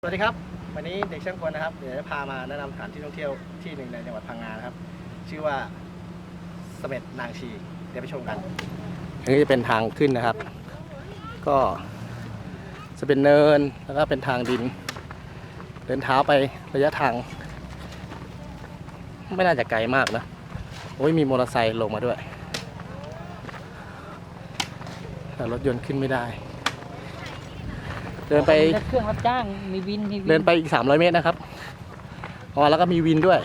สวัสดีครับ วันนี้เด็กช่างกลนะครับ เดี๋ยวจะพามาแนะนำสถานที่ท่องเที่ยวที่หนึ่งในจังหวัดพังงานะครับ ชื่อว่าเสม็ดนางชี เดี๋ยวไปชมกันอันนี้จะเป็นทางขึ้นนะครับ ก็จะเป็นเนินแล้วก็เป็นทางดิน เดินเท้าไประยะทาง ไม่น่าจะไกลมากนะโอ้ยมีมอเตอร์ไซค์ลงมาด้วย แต่รถยนต์ขึ้นไม่ได้ เดินไปรถเครื่องรับจ้างมีวินมีวินเดินไปอีก 300 เมตรนะครับอ๋อแล้วก็มีวินด้วย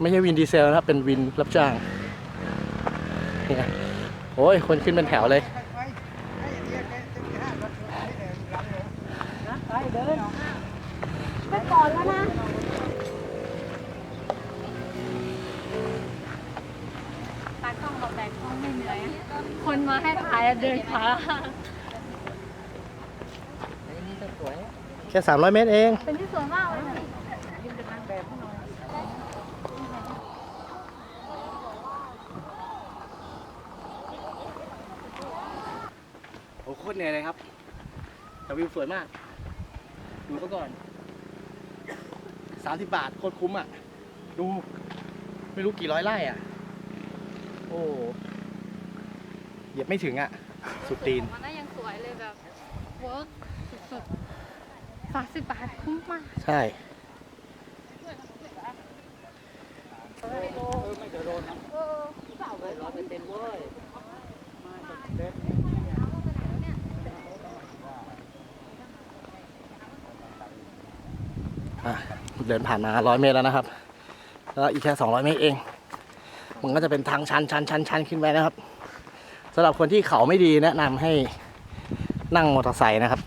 ไม่ใช่วินดีเซลนะครับ เป็นวินรับจ้างนี่ไงโอ้ยคนขึ้นเป็นแถวเลยไปเดินไปก่อนแล้วนะตากล้องบอกแบกกล้องไม่เหนื่อยอะคนมาให้ถ่ายอะเดินขา ไอ้นี่ก็สวย แค่300เมตรเอง เป็นที่สวยมากเลยนะยิ่งเป็นนางแบบให้หน่อยโอ้โคตรเหนื่อยเลยครับแต่วิวสวยมาก ดูซะก่อน30บาทโคตรคุ้มอะ ดู ไม่รู้กี่ร้อยไร่อะ โอ้เหยียบไม่ถึงอะ สุดตีน มันก็ยังสวยเลยแบบเวิร์กสุดๆ สามสิบบาทคุ้มมาก ใช่เปอร์เซ็นต์เว้ยอะเดินผ่านมา100เมตรแล้วนะครับ แล้วอีกแค่200เมตรเอง มันก็จะเป็นทางชันชันชันชันขึ้นไปนะครับสำหรับคนที่เขาไม่ดีแนะนำให้นั่งมอเตอร์ไซค์นะครับ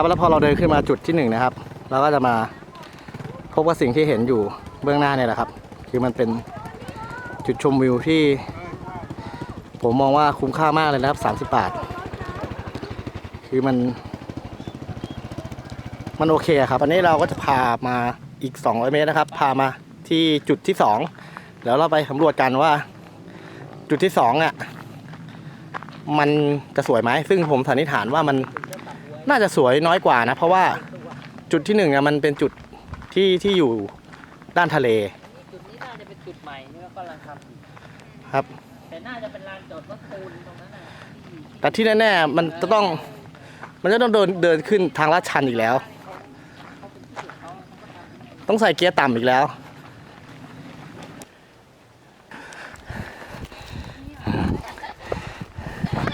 ครับแล้วพอเราเดินขึ้นมาจุดที่หนึ่งนะครับเราก็จะมาพบว่าสิ่งที่เห็นอยู่เบื้องหน้าเนี่ยแหละครับ คือมันเป็นจุดชมวิวที่ ผมมองว่าคุ้มค่ามากเลยนะครับ30 บาท คือมัน มันโอเคครับอันนี้เราก็จะพามาอีก 200 เมตรนะครับ พามาที่จุดที่ 2 แล้วเราไปสำรวจกันว่า จุดที่2อะมันจะสวยไหมซึ่งผมสันนิษฐานว่ามัน น่าจะสวยน้อยกว่านะ เพราะว่าจุดที่หนึ่งอะมันเป็นจุดที่ที่อยู่ด้านทะเล จุดนี้น่าจะเป็นจุดใหม่ที่เขากำลังทำอยู่ครับ แต่น่าจะเป็นลานจอดรถปูนตรงนั้นน่ะแต่ที่แน่ๆมันจะต้องมันจะต้องเดินเดินขึ้นทางลาดชันอีกแล้ว ต้องใส่เกียร์ต่ำอีกแล้ว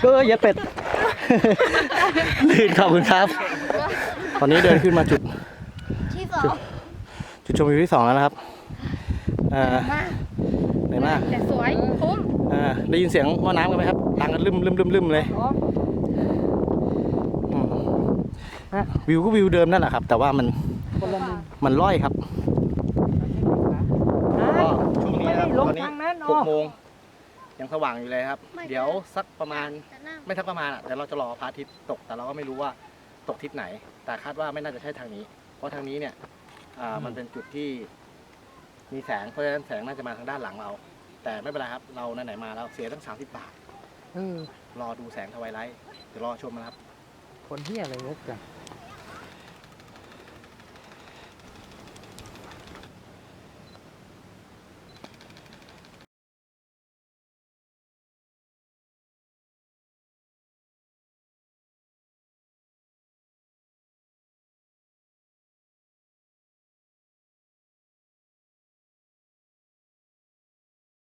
เอออย่าเป็ด ลื่นขอบคุณครับ ตอนนี้เดินขึ้นมาจุด ที่สองจุดชมวิวที่สองแล้วนะครับอ่ามากเหนื่อยมากแต่สวยคุ้มอ่าได้ยินเสียงหม้อน้ำกันไหมครับดังกันลืมลืมลืมลืมเลยอ๋ออืมวิวก็วิวเดิมนั่นแหละครับ แต่ว่ามันคนละมุมมันร่อยครับได้ก็ช่วงนี้ไม่นะคได้รับลงตอนนี้ทางนั้นหอ๋กอโมง ยังสว่างอยู่เลยครับ ไม่ เดี๋ยวสักประมาณจะนั่งไม่สักประมาณอะเดี๋ยวเราจะรอพระอาทิตย์ตก แต่เราก็ไม่รู้ว่าตกทิศไหน แต่คาดว่าไม่น่าจะใช่ทางนี้ เพราะทางนี้เนี่ยอ่ามันเป็นจุดที่มีแสงเพราะฉะนั้นแสงน่าจะมาทางด้านหลังเรา แต่ไม่เป็นไรครับ เราไหนๆมาแล้วเสียตั้ง 30 บาทเออรอดูแสงทวายไลท์เดี๋ยวรอชมนะครับ คนเที่ยอะไรงกจัง